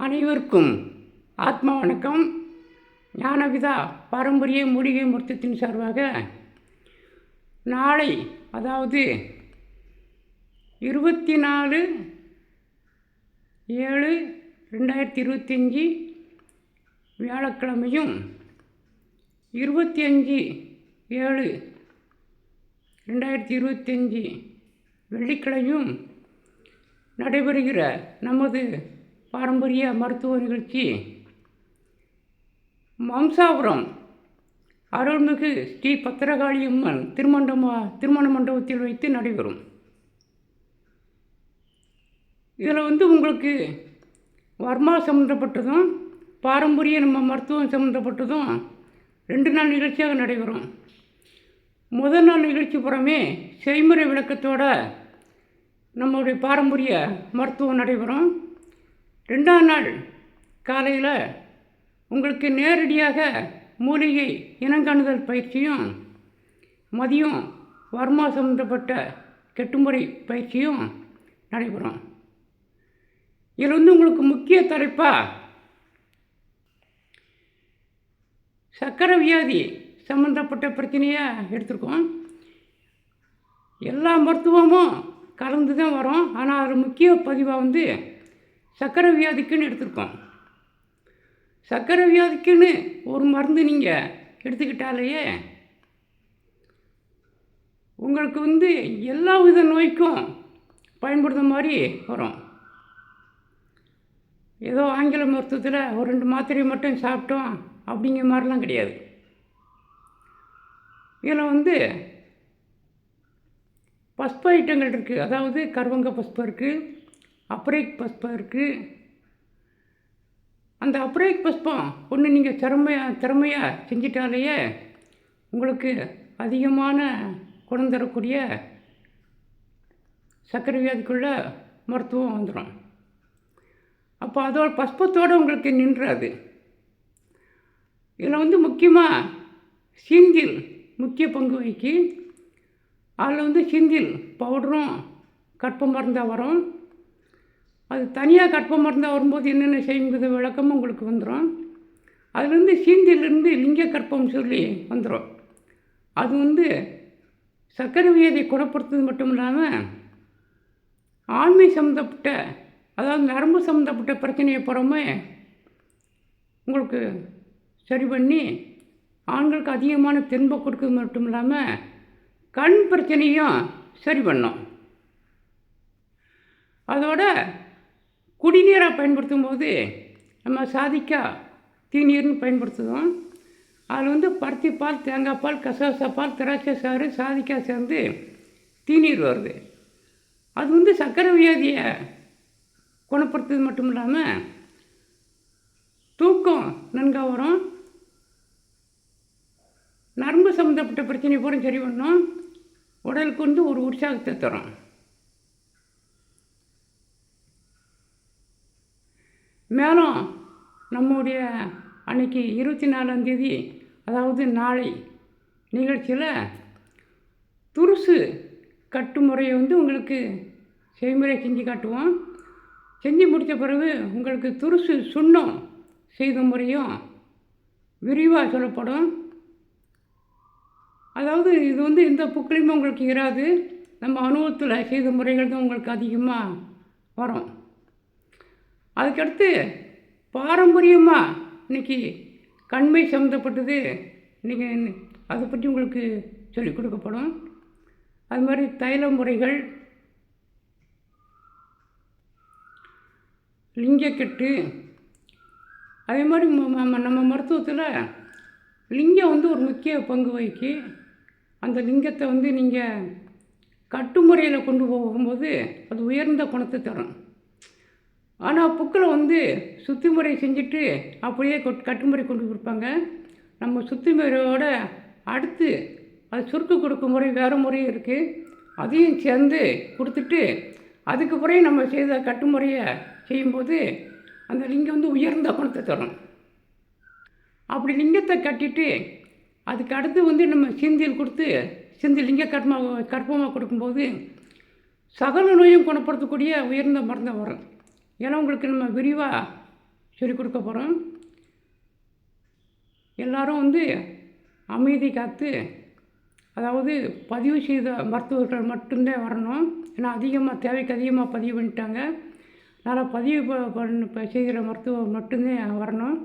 அனைவருக்கும் ஆத்மா வணக்கம். ஞானவிதா பாரம்பரிய மூலிகை மருத்துவத்தின் சார்பாக நாளை அதாவது இருபத்தி நாலு ஏழு ரெண்டாயிரத்தி இருபத்தஞ்சி வியாழக்கிழமையும் இருபத்தி அஞ்சு ஏழு ரெண்டாயிரத்தி இருபத்தஞ்சி வெள்ளிக்கிழமையும் நடைபெறுகிற நமது பாரம்பரிய மருத்துவ நிகழ்ச்சி. மம்சாபுரம். அருள்மிகு ஸ்ரீ பத்திரகாளியம்மன் திருமண்டமா திருமண மண்டபத்தில் வைத்து நடைபெறும். இதில் வந்து உங்களுக்கு வர்மா சம்மந்தப்பட்டதும் பாரம்பரிய நம்ம மருத்துவம் சம்மந்தப்பட்டதும் ரெண்டு நாள் நிகழ்ச்சியாக நடைபெறும். முதல் நாள் நிகழ்ச்சி புறமே செய்முறை விளக்கத்தோட நம்மளுடைய பாரம்பரிய மருத்துவம் நடைபெறும். ரெண்டாம் நாள் காலையில் உங்களுக்கு நேரடியாக மூலிகை இனங்காணுதல் பயிற்சியும் மதியம் வர்மா சம்மந்தப்பட்ட கெட்டுமுறை பயிற்சியும் நடைபெறும். இதில் வந்து உங்களுக்கு முக்கிய தலைப்பாக சக்கரை வியாதி சம்மந்தப்பட்ட பிரச்சனையாக எடுத்திருக்கோம். எல்லா மருத்துவமும் கலந்து தான் வரும். ஆனால் அது முக்கிய பதிவாக வந்து சக்கரை வியாதிக்குன்னு எடுத்திருக்கோம். சக்கரை வியாதிக்குன்னு ஒரு மருந்து நீங்கள் எடுத்துக்கிட்டாலேயே உங்களுக்கு வந்து எல்லா வித நோய்க்கும் பயன்படுத்த மாதிரி வரும். ஏதோ ஆங்கில மருத்துவத்தில் ஒரு ரெண்டு மாத்திரையை மட்டும் சாப்பிட்டோம் அப்படிங்கிற மாதிரிலாம் கிடையாது. இதில் வந்து பஸ்பு ஐட்டங்கள் இருக்குது அதாவது கருவங்க பஸ்பு இருக்குது அப்ரேக் பஸ்பம் இருக்குது அந்த அப்ரேக் பஸ்பம் ஒன்று நீங்கள் திறமையாக திறமையாக செஞ்சிட்டாலேயே உங்களுக்கு அதிகமான குணம் தரக்கூடிய சர்க்கரை வியாதிக்குள்ள மருத்துவம் வந்துடும் அப்போ அதோட பஸ்பத்தோடு உங்களுக்கு நின்றாது. இதில் வந்து முக்கியமாக சிந்தில் முக்கிய பங்கு வகிக்கு. அதில் வந்து சிந்தில் பவுடரும் கற்ப மருந்தாக வரும். அது தனியாக கற்ப மருந்தாக வரும்போது என்னென்ன செய்யுங்கிறது விளக்கமும் உங்களுக்கு வந்துடும் அதுலேருந்து சீந்தியிலிருந்து லிங்க கற்பம் சொல்லி வந்துடும் அது வந்து சர்க்கரை வியாதியை குணப்படுத்துறது மட்டும் இல்லாமல் ஆண்மை சம்மந்தப்பட்ட அதாவது நரம்பு சம்மந்தப்பட்ட பிரச்சனையை புறமே உங்களுக்கு சரி பண்ணி ஆண்களுக்கு அதிகமான தென்பை கொடுக்கறது மட்டும் இல்லாமல் கண் பிரச்சனையும் சரி பண்ணும். அதோட குடிநீராக பயன்படுத்தும் போது நம்ம சாதிக்கா தீநீர்னு பயன்படுத்துவோம் அதில் வந்து பருத்தி பால் தேங்காய் பால் கசகசா பால் திராட்சை சாறு சாதிக்காய் சேர்ந்து தீநீர் வருது. அது வந்து சர்க்கரை வியாதியை குணப்படுத்துறது மட்டும் இல்லாமல் தூக்கம் நன்காக வரும். நரம்பு சம்மந்தப்பட்ட பிரச்சனை பூரா சரி பண்ணும். உடலுக்கு வந்து ஒரு உற்சாகத்தை தரும். மேலும் நம்முடைய அன்னைக்கு இருபத்தி நாலாந்தேதி அதாவது நாளை நிகழ்ச்சியில் துருசு கட்டு முறையை வந்து உங்களுக்கு செய்முறை செஞ்சு காட்டுவோம். செஞ்சு முடித்த பிறகு உங்களுக்கு துருசு சுண்ணம் செய்த முறையும் விரிவாக சொல்லப்படும். அதாவது இது வந்து எந்த புக்கிலையுமே உங்களுக்கு இராது. நம்ம அனுபவத்தில் செய்த முறைகள் தான் உங்களுக்கு அதிகமாக வரும். அதுக்கடுத்து பாரம்பரியமாக இன்றைக்கி கண்மை சம்மந்தப்பட்டது இன்றைக்கி அதை பற்றி உங்களுக்கு சொல்லிக் கொடுக்கப்படும். அது மாதிரி தைல முறைகள் லிங்கக்கெட்டு அதே மாதிரி நம்ம மருத்துவத்தில் லிங்கம் வந்து ஒரு முக்கிய பங்கு வகிக்கு. அந்த லிங்கத்தை வந்து நீங்கள் கட்டுமுறையில் கொண்டு போகும்போது அது உயர்ந்த குணத்தை தரும். ஆனால் புக்கில் வந்து சுத்திமுறை செஞ்சுட்டு அப்படியே கொட் கட்டுமுறை கொண்டு கொடுப்பாங்க. நம்ம சுத்திமுறையோட அடுத்து அது சுருக்கு கொடுக்கும் முறை வேறு முறையும் இருக்குது அதையும் சேர்ந்து கொடுத்துட்டு அதுக்கு பிறகு நம்ம செய்த கட்டுமுறையை செய்யும்போது அந்த லிங்கம் வந்து உயர்ந்த குணத்தை தரும். அப்படி லிங்கத்தை கட்டிட்டு அதுக்கு அடுத்து வந்து நம்ம சிந்தியில் கொடுத்து சிந்தி லிங்க கட்மா கற்பமாக கொடுக்கும்போது சகல நோயும் குணப்படுத்தக்கூடிய உயர்ந்த மருந்தை வரும். ஏன்னா உங்களுக்கு நம்ம விரிவாக சொல்லிக் கொடுக்க போகிறோம் எல்லாரும் வந்து அமைதி காத்து அதாவது பதிவு செய்த மருத்துவர்கள் மட்டும்தான் வரணும். ஏன்னா அதிகமாக தேவைக்கு அதிகமாக பதிவு பண்ணிட்டாங்க. அதனால் பதிவு ப- பண்ண செய்கிற மருத்துவர் மட்டும்தான் வரணும்.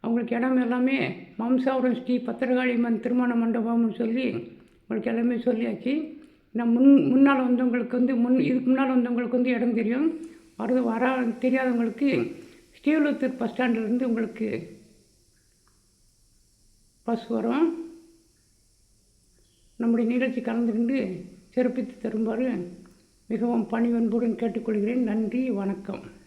அவங்களுக்கு இடம் எல்லாமே மம்சாவரம் ஸ்ரீ பத்திரகாளியம்மன் திருமண மண்டபம்னு சொல்லி உங்களுக்கு எல்லாமே சொல்லியாச்சு. நான் முன் முன்னால் வந்தவங்களுக்கு வந்து முன் இதுக்கு முன்னால் வந்தவங்களுக்கு வந்து இடம் தெரியும். வரது வர தெரியாதவங்களுக்கு ஸ்ரீவில்லிபுத்தூர் பஸ் ஸ்டாண்ட்லேருந்து உங்களுக்கு பஸ் வரும். நம்முடைய நிகழ்ச்சி கலந்துருந்து சிறப்பித்து தருமாறு மிகவும் பணிவன்புடன் கேட்டுக்கொள்கிறேன். நன்றி வணக்கம்.